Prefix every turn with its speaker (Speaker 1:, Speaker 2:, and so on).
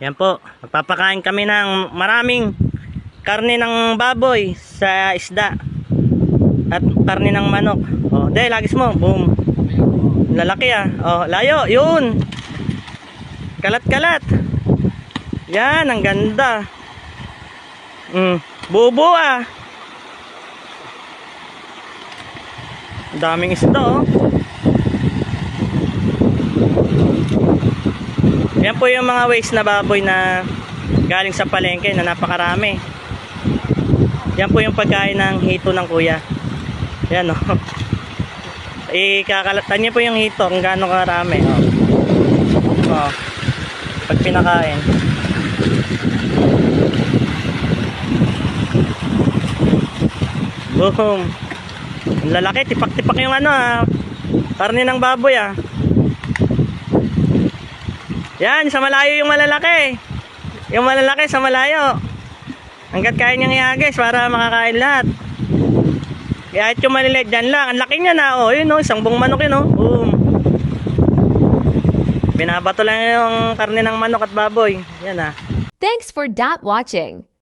Speaker 1: Yan po, magpapakain kami ng maraming karne ng baboy sa isda at karne ng manok. Oh, de, lagis mo. Boom. Lalaki ah. Oh, layo, yun. Kalat-kalat. Yan, ang ganda. Mm, bubo ah. Daming isda oh. Yan po yung mga waste na baboy na galing sa palengke na napakarami. Yan po yung pagkain ng hito ng kuya. Yan o. Ikakalatan niyo po yung hito kung gaano karami. Oh. Oh. Pag pinakain. Boom. Ang lalaki, tipak-tipak yung ano ah. Karne ng baboy ah. Yan, sa malayo yung malalaki. Yung malalaki sa malayo. Hanggat kaya niyang ihagis para makakain lahat. Kahit yung maliliit dyan lang. Ang laki niya na. Oh, yun oh, isang buong manok yun oh. Boom. Binabato lang yung karne ng manok at baboy. Yan ah.
Speaker 2: Thanks for dot watching.